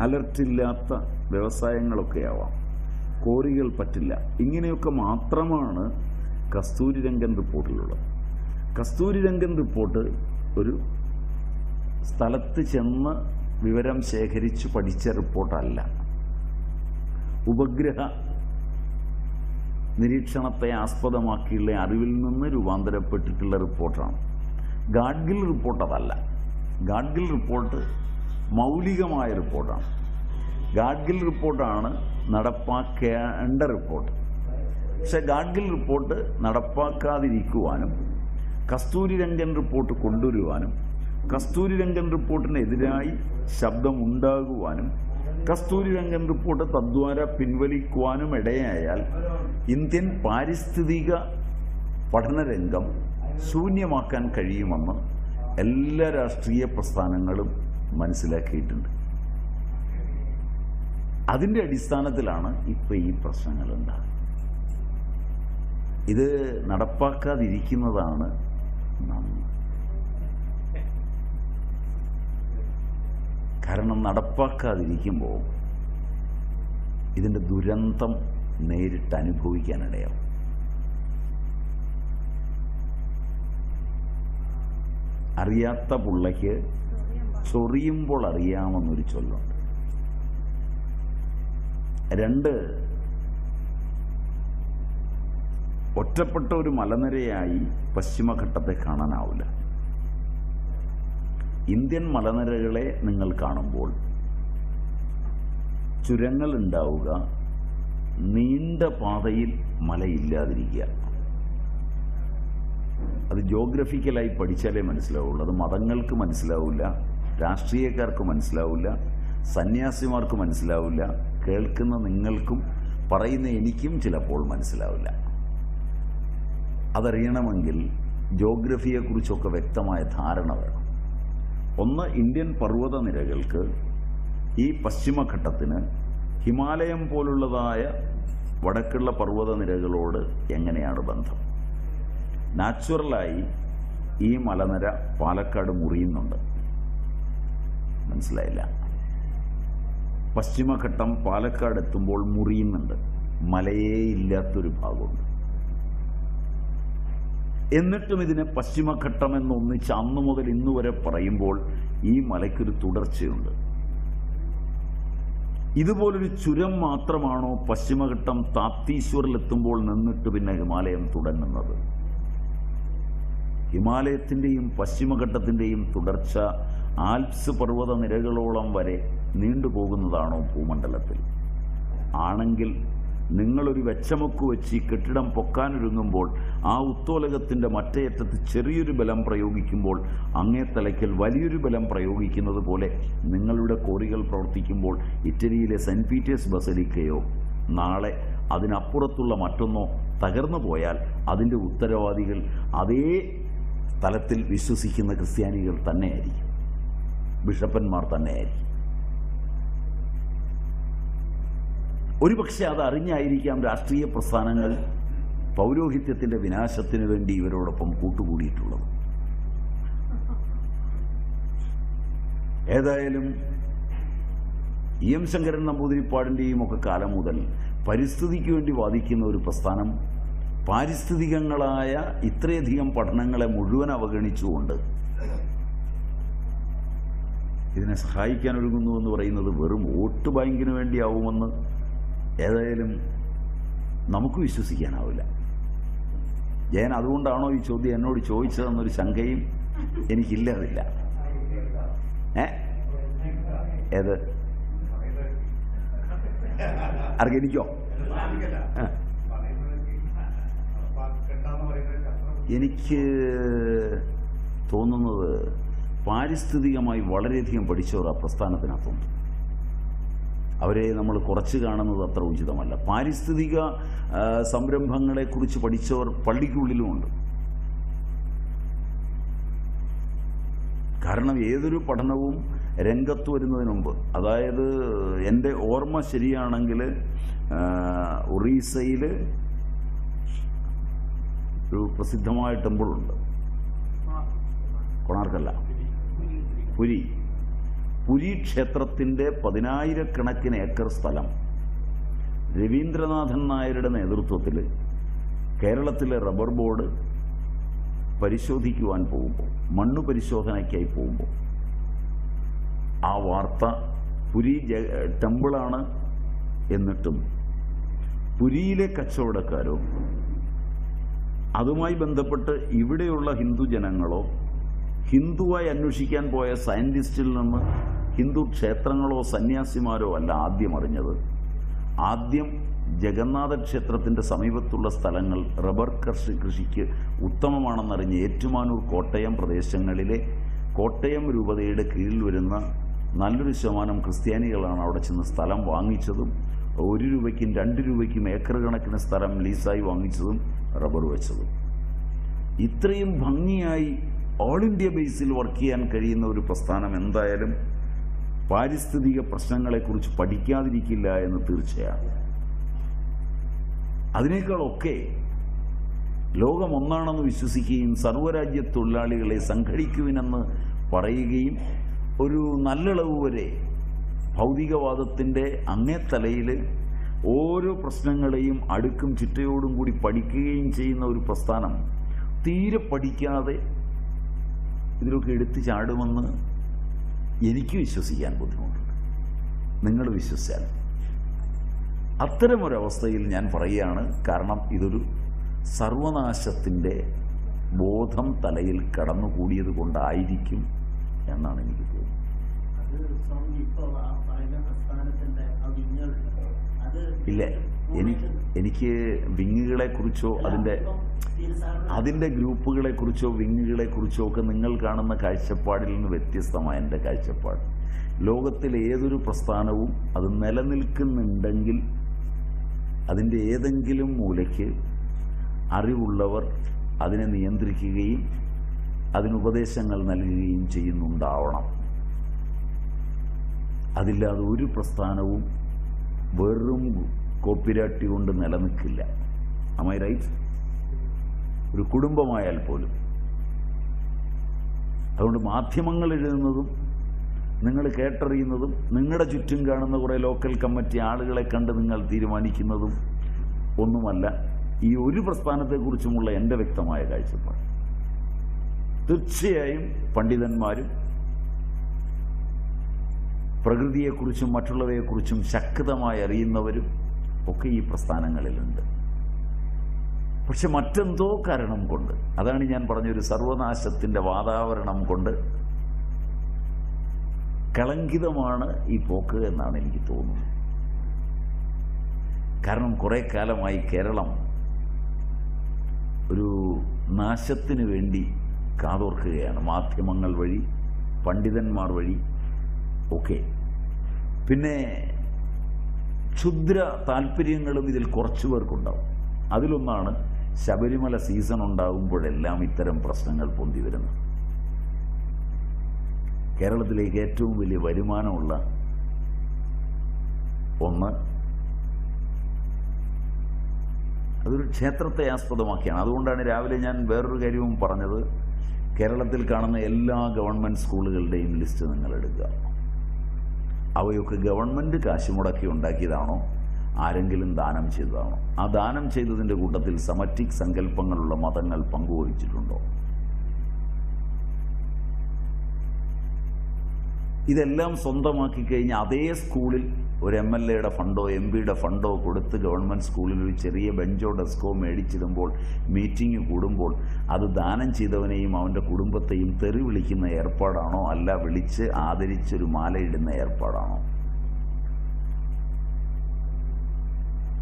അലർട്ടില്ലാത്ത വ്യവസായങ്ങളൊക്കെ ആവാം കോറികൾ പറ്റില്ല. ഇങ്ങനെയൊക്കെ മാത്രമാണ് കസ്തൂരി രംഗൻ റിപ്പോർട്ടിലുള്ളത്. കസ്തൂരി രംഗൻ റിപ്പോർട്ട് ഒരു സ്ഥലത്ത് ചെന്ന് വിവരം ശേഖരിച്ച് പഠിച്ച റിപ്പോർട്ടല്ല. ഉപഗ്രഹ നിരീക്ഷണത്തെ ആസ്പദമാക്കിയുള്ള അറിവിൽ നിന്ന് രൂപാന്തരപ്പെട്ടിട്ടുള്ള റിപ്പോർട്ടാണ്. ഗാഡ്ഗിൽ റിപ്പോർട്ട് അതല്ല ഗാഡ്ഗിൽ റിപ്പോർട്ട് മൗലികമായ റിപ്പോർട്ടാണ്. ഗാഡ്ഗിൽ റിപ്പോർട്ടാണ് നടപ്പാക്കേണ്ട റിപ്പോർട്ട്. പക്ഷെ ഗാഡ്ഗിൽ റിപ്പോർട്ട് നടപ്പാക്കാതിരിക്കുവാനും കസ്തൂരി രംഗൻ റിപ്പോർട്ട് കൊണ്ടുവരുവാനും കസ്തൂരി രംഗൻ റിപ്പോർട്ടിനെതിരായി ശബ്ദമുണ്ടാകുവാനും കസ്തൂരി രംഗൻ റിപ്പോർട്ട് തദ്വാര പിൻവലിക്കുവാനും ഇടയായാൽ ഇന്ത്യൻ പാരിസ്ഥിതിക പഠനരംഗം ശൂന്യമാക്കാൻ കഴിയുമെന്ന് എല്ലാ രാഷ്ട്രീയ പ്രസ്ഥാനങ്ങളും മനസ്സിലാക്കിയിട്ടുണ്ട്. അതിന്റെ അടിസ്ഥാനത്തിലാണ് ഇപ്പോൾ ഈ പ്രശ്നങ്ങൾ ഉണ്ടാകുന്നത്. ഇത് നടപ്പാക്കാതിരിക്കുന്നതാണ് നന്ന് കാരണം നടപ്പാക്കാതിരിക്കുമ്പോൾ ഇതിന്റെ ദുരന്തം നേരിട്ട് അനുഭവിക്കാനിടയാവും. അറിയാത്ത പുള്ളയ്ക്ക് ചൊറിയുമ്പോൾ അറിയാമെന്നൊരു ചൊല്ലുണ്ട്. രണ്ട് ഒറ്റപ്പെട്ട ഒരു മലനിരയായി പശ്ചിമഘട്ടത്തെ കാണാനാവില്ല. ഇന്ത്യൻ മലനിരകളെ നിങ്ങൾ കാണുമ്പോൾ ചുരങ്ങൾ ഉണ്ടാവുക നീണ്ട പാതയിൽ മലയില്ലാതിരിക്കുക. അത് ജോഗ്രഫിക്കലായി പഠിച്ചാലേ മനസ്സിലാവുള്ളൂ അത് മതങ്ങൾക്ക് മനസ്സിലാവില്ല രാഷ്ട്രീയക്കാർക്ക് മനസ്സിലാവില്ല സന്യാസിമാർക്ക് മനസ്സിലാവില്ല കേൾക്കുന്ന നിങ്ങൾക്കും പറയുന്ന എനിക്കും ചിലപ്പോൾ മനസ്സിലാവില്ല. അതറിയണമെങ്കിൽ ജോഗ്രഫിയെക്കുറിച്ചൊക്കെ വ്യക്തമായ ധാരണ വേണം. ഒന്ന് ഇന്ത്യൻ പർവത നിരകൾക്ക് ഈ പശ്ചിമഘട്ടത്തിന് ഹിമാലയം പോലുള്ളതായ വടക്കുള്ള പർവത നിരകളോട് എങ്ങനെയാണ് ബന്ധം? നാച്ചുറലായി ഈ മലനിര പാലക്കാട് മുറിയുന്നുണ്ട്. മനസ്സിലായില്ല. പശ്ചിമഘട്ടം പാലക്കാട് എത്തുമ്പോൾ മുറിയുന്നുണ്ട്. മലയേ ഇല്ലാത്തൊരു ഭാഗമുണ്ട്. എന്നിട്ടും ഇതിനെ പശ്ചിമഘട്ടം എന്നൊന്നിച്ച് അന്നു മുതൽ ഇന്നു വരെ പറയുമ്പോൾ ഈ മലയ്ക്കൊരു തുടർച്ചയുണ്ട്. ഇതുപോലൊരു ചുരം മാത്രമാണോ പശ്ചിമഘട്ടം താപ്തീശ്വറിലെത്തുമ്പോൾ നിന്നിട്ട് പിന്നെ ഹിമാലയം തുടങ്ങുന്നത്? ഹിമാലയത്തിന്റെയും പശ്ചിമഘട്ടത്തിന്റെയും തുടർച്ച ആൽപ്സ് പർവത നിരകളോളം വരെ നീണ്ടുപോകുന്നതാണോ ഭൂമണ്ഡലത്തിൽ? ആണെങ്കിൽ നിങ്ങളൊരു വെച്ചമുക്ക് വെച്ച് ഈ കെട്ടിടം പൊക്കാനൊരുങ്ങുമ്പോൾ ആ ഉത്തോലകത്തിന്റെ മറ്റേയറ്റത്ത് ചെറിയൊരു ബലം പ്രയോഗിക്കുമ്പോൾ അങ്ങേ തലയ്ക്കൽ വലിയൊരു ബലം പ്രയോഗിക്കുന്നത് പോലെ നിങ്ങളുടെ കോറികൾ പ്രവർത്തിക്കുമ്പോൾ ഇറ്റലിയിലെ സെന്റ് പീറ്റേഴ്സ് ബസലിക്കയോ നാളെ അതിനപ്പുറത്തുള്ള മറ്റൊന്നോ തകർന്നു പോയാൽ അതിന്റെ ഉത്തരവാദികൾ അതേ തലത്തിൽ വിശ്വസിക്കുന്ന ക്രിസ്ത്യാനികൾ തന്നെയായിരിക്കും. ബിഷപ്പന്മാർ തന്നെയായിരിക്കും. ഒരുപക്ഷെ അത് അറിഞ്ഞായിരിക്കാം രാഷ്ട്രീയ പ്രസ്ഥാനങ്ങൾ പൗരോഹിത്യത്തിന്റെ വിനാശത്തിന് വേണ്ടി ഇവരോടൊപ്പം കൂട്ടുകൂടിയിട്ടുള്ളത്. ഏതായാലും ഇ എം ശങ്കരൻ നമ്പൂതിരിപ്പാടിന്റെയും ഒക്കെ കാലം മുതൽ പരിസ്ഥിതിക്ക് വേണ്ടി വാദിക്കുന്ന ഒരു പ്രസ്ഥാനം പാരിസ്ഥിതികങ്ങളായ ഇത്രയധികം പഠനങ്ങളെ മുഴുവൻ അവഗണിച്ചുകൊണ്ട് ഇതിനെ സഹായിക്കാൻ ഒരുങ്ങുന്നു എന്ന് പറയുന്നത് വെറും വോട്ട് ബാങ്കിന് വേണ്ടിയാവുമെന്ന് ഏതായാലും നമുക്ക് വിശ്വസിക്കാനാവില്ല. ജയൻ അതുകൊണ്ടാണോ ഈ ചോദ്യം എന്നോട് ചോദിച്ചതെന്നൊരു ശങ്കയും എനിക്കില്ലാതില്ല ഏ? ഏത്? ആർക്കെനിക്കോ. എനിക്ക് തോന്നുന്നത് പാരിസ്ഥിതികമായി വളരെയധികം പഠിച്ചവർ ആ പ്രസ്ഥാനത്തിനകത്തുണ്ട്. അവരെ നമ്മൾ കുറച്ച് കാണുന്നത് അത്ര ഉചിതമല്ല. പാരിസ്ഥിതിക സംരംഭങ്ങളെക്കുറിച്ച് പഠിച്ചവർ പള്ളിക്കുള്ളിലുമുണ്ട്. കാരണം ഏതൊരു പഠനവും രംഗത്ത് വരുന്നതിന് മുമ്പ് അതായത് എന്റെ ഓർമ്മ ശരിയാണെങ്കിൽ ഒറീസയിൽ ഒരു പ്രസിദ്ധമായ ടെമ്പിളുണ്ട് കൊണാർക്കല്ല. പുരി. പുരി ക്ഷേത്രത്തിന്റെ പതിനായിരക്കണക്കിന് ഏക്കർ സ്ഥലം രവീന്ദ്രനാഥൻ നായരുടെ നേതൃത്വത്തിൽ കേരളത്തിലെ റബ്ബർ ബോർഡ് പരിശോധിക്കുവാൻ പോകുമ്പോൾ മണ്ണു പരിശോധനയ്ക്കായി പോകുമ്പോൾ. ആ വാർത്ത പുരി ടെമ്പിളാണ് എന്നിട്ടും പുരിയിലെ കച്ചവടക്കാരോ അതുമായി ബന്ധപ്പെട്ട് ഇവിടെയുള്ള ഹിന്ദു ജനങ്ങളോ ഹിന്ദുവായി അന്വേഷിക്കാൻ പോയ സയന്റിസ്റ്റിൽ നിന്ന് ഹിന്ദു ക്ഷേത്രങ്ങളോ സന്യാസിമാരോ അല്ല ആദ്യം അറിഞ്ഞത്. ആദ്യം ജഗന്നാഥ ക്ഷേത്രത്തിന്റെ സമീപത്തുള്ള സ്ഥലങ്ങൾ റബ്ബർ കൃഷി കൃഷിക്ക് ഉത്തമമാണെന്നറിഞ്ഞ് ഏറ്റുമാനൂർ കോട്ടയം പ്രദേശങ്ങളിലെ കോട്ടയം രൂപതയുടെ കീഴിൽ വരുന്ന നല്ലൊരു ശതമാനം ക്രിസ്ത്യാനികളാണ് അവിടെ ചെന്ന് സ്ഥലം വാങ്ങിച്ചതും ഒരു രൂപയ്ക്കും രണ്ട് രൂപയ്ക്കും ഏക്കർ കണക്കിന് സ്ഥലം ലീസായി വാങ്ങിച്ചതും റബ്ബർ വെച്ചതും. ഇത്രയും ഭംഗിയായി ഓൾ ഇന്ത്യ ബേസിൽ വർക്ക് ചെയ്യാൻ കഴിയുന്ന ഒരു പ്രസ്ഥാനം എന്തായാലും പാരിസ്ഥിതിക പ്രശ്നങ്ങളെക്കുറിച്ച് പഠിക്കാതിരിക്കില്ല എന്ന് തീർച്ചയാണ്. അതിനേക്കാളൊക്കെ ലോകം ഒന്നാണെന്ന് വിശ്വസിക്കുകയും സർവരാജ്യ തൊഴിലാളികളെ സംഘടിക്കുവിനെന്ന് പറയുകയും ഒരു നല്ലളവ് വരെ ഭൗതികവാദത്തിന്റെ അങ്ങേത്തലയിൽ ഓരോ പ്രശ്നങ്ങളെയും അടുക്കും ചിട്ടയോടും കൂടി പഠിക്കുകയും ചെയ്യുന്ന ഒരു പ്രസ്ഥാനം തീരെ പഠിക്കാതെ ഇതിലൊക്കെ എടുത്തു ചാടുമെന്ന് എനിക്ക് വിശ്വസിക്കാൻ ബുദ്ധിമുട്ടുണ്ട്. നിങ്ങൾ വിശ്വസിച്ചാൽ അത്തരമൊരവസ്ഥയിൽ ഞാൻ പറയുകയാണ് കാരണം ഇതൊരു സർവനാശത്തിന്റെ ബോധം തലയിൽ കടന്നുകൂടിയത് കൊണ്ടായിരിക്കും എന്നാണ് എനിക്ക് തോന്നുന്നത്. ഇല്ല. എനിക്ക് എനിക്ക് വിങ്ങുകളെ കുറിച്ചോ അതിന്റെ അതിന്റെ ഗ്രൂപ്പുകളെ കുറിച്ചോ വിങ്ങുകളെ കുറിച്ചോ ഒക്കെ നിങ്ങൾ കാണുന്ന കാഴ്ചപ്പാടിൽ നിന്ന് വ്യത്യസ്തമായ എന്റെ കാഴ്ചപ്പാട്. ലോകത്തിലെ ഏതൊരു പ്രസ്ഥാനവും അത് നിലനിൽക്കുന്നുണ്ടെങ്കിൽ അതിന്റെ ഏതെങ്കിലും മൂലയ്ക്ക് അറിവുള്ളവർ അതിനെ നിയന്ത്രിക്കുകയും അതിനുപദേശങ്ങൾ നൽകുകയും ചെയ്യുന്നുണ്ടാവണം. അതില്ലാതെ ഒരു പ്രസ്ഥാനവും വെറും കോപ്പിരാട്ടി കൊണ്ട് നിലനിൽക്കില്ല. അമൈ റൈറ്റ് ഒരു കുടുംബമായാൽ പോലും. അതുകൊണ്ട് മാധ്യമങ്ങൾ എഴുതുന്നതും നിങ്ങൾ കേട്ടറിയുന്നതും നിങ്ങളുടെ ചുറ്റും കാണുന്ന കുറേ ലോക്കൽ കമ്മിറ്റി ആളുകളെ കണ്ട് നിങ്ങൾ തീരുമാനിക്കുന്നതും ഒന്നുമല്ല ഈ ഒരു പ്രസ്ഥാനത്തെക്കുറിച്ചുമുള്ള എന്റെ വ്യക്തമായ കാഴ്ചപ്പാട്. തീർച്ചയായും പണ്ഡിതന്മാരും പ്രകൃതിയെക്കുറിച്ചും മറ്റുള്ളവയെക്കുറിച്ചും ശക്തമായി അറിയുന്നവരും ഒക്കെ ഈ പ്രസ്ഥാനങ്ങളിലുണ്ട്. പക്ഷെ മറ്റെന്തോ കാരണം കൊണ്ട് അതാണ് ഞാൻ പറഞ്ഞൊരു സർവനാശത്തിന്റെ വാതാവരണം കൊണ്ട് കളങ്കിതമാണ് ഈ പോക്ക് എന്നാണ് എനിക്ക് തോന്നുന്നത്. കാരണം കുറേ കാലമായി കേരളം ഒരു നാശത്തിന് വേണ്ടി കാതോർക്കുകയാണ്. മാധ്യമങ്ങൾ വഴി പണ്ഡിതന്മാർ വഴി ഒക്കെ. പിന്നെ ക്ഷുദ്ര താല്പര്യങ്ങളും ഇതിൽ കുറച്ചു പേർക്കുണ്ടാവും. അതിലൊന്നാണ് ശബരിമല സീസൺ ഉണ്ടാകുമ്പോഴെല്ലാം ഇത്തരം പ്രശ്നങ്ങൾ പൊന്തി വരുന്നത്. കേരളത്തിലേക്ക് ഏറ്റവും വലിയ വരുമാനമുള്ള ഒന്ന് അതൊരു ക്ഷേത്രത്തെ ആസ്പദമാക്കിയാണ്. അതുകൊണ്ടാണ് രാവിലെ ഞാൻ വേറൊരു കാര്യവും പറഞ്ഞത്. കേരളത്തിൽ കാണുന്ന എല്ലാ ഗവൺമെന്റ് സ്കൂളുകളുടെയും ലിസ്റ്റ് നിങ്ങൾ എടുക്കുക. അവയൊക്കെ ഗവൺമെന്റ് കാശ് മുടക്കി ഉണ്ടാക്കിയതാണോ? ആരെങ്കിലും ദാനം ചെയ്തതാണോ? ആ ദാനം ചെയ്തതിന്റെ കൂട്ടത്തിൽ സമറ്റിക് സങ്കല്പങ്ങളുള്ള മതങ്ങൾ പങ്കുവഹിച്ചിട്ടുണ്ടോ? ഇതെല്ലാം സ്വന്തമാക്കി കഴിഞ്ഞാൽ അതേ സ്കൂളിൽ ഒരു എം എൽ എയുടെ ഫണ്ടോ എം പിയുടെ ഫണ്ടോ കൊടുത്ത് ഗവൺമെന്റ് സ്കൂളിൽ ഒരു ചെറിയ ബെഞ്ചോ ഡെസ്കോ മേടിച്ചിടുമ്പോൾ മീറ്റിംഗ് കൂടുമ്പോൾ അത് ദാനം ചെയ്തവനെയും അവന്റെ കുടുംബത്തെയും തെറി വിളിക്കുന്ന ഏർപ്പാടാണോ? അല്ല വിളിച്ച് ആദരിച്ചൊരു മാലയിടുന്ന ഏർപ്പാടാണോ?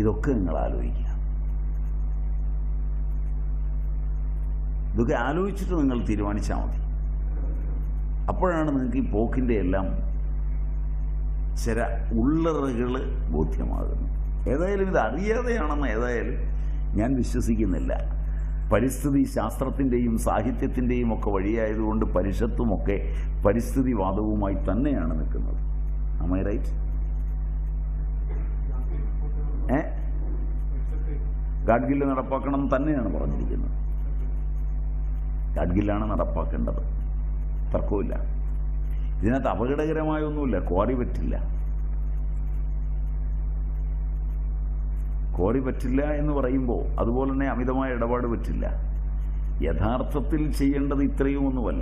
ഇതൊക്കെ നിങ്ങൾ ആലോചിക്കുക. ഇതൊക്കെ ആലോചിച്ചിട്ട് നിങ്ങൾ തീരുമാനിച്ചാൽ മതി. അപ്പോഴാണ് നിങ്ങൾക്ക് ഈ പോക്കിന്റെ എല്ലാം ചില ഉള്ളറകൾ ബോധ്യമാകുന്നു. ഏതായാലും ഇത് അറിയാതെയാണെന്ന് ഏതായാലും ഞാൻ വിശ്വസിക്കുന്നില്ല. പരിസ്ഥിതി ശാസ്ത്രത്തിന്റെയും സാഹിത്യത്തിന്റെയും ഒക്കെ വഴിയായതുകൊണ്ട് പരിഷത്തുമൊക്കെ പരിസ്ഥിതിവാദവുമായി തന്നെയാണ് നിൽക്കുന്നത്. അമൈ റൈറ്റ് ഏ? ഗാഡ്ഗില്ല് നടപ്പാക്കണം തന്നെയാണ് പറഞ്ഞിരിക്കുന്നത്. ഗാഡ്ഗില്ലാണ് നടപ്പാക്കേണ്ടത്. തർക്കമില്ല ഇതിനകത്ത് അപകടകരമായ ഒന്നുമില്ല ക്വാറി പറ്റില്ല. ക്വാറി പറ്റില്ല എന്ന് പറയുമ്പോൾ അതുപോലെ തന്നെ അമിതമായ ഇടപാട് പറ്റില്ല. യഥാർത്ഥത്തിൽ ചെയ്യേണ്ടത് ഇത്രയും ഒന്നുമല്ല.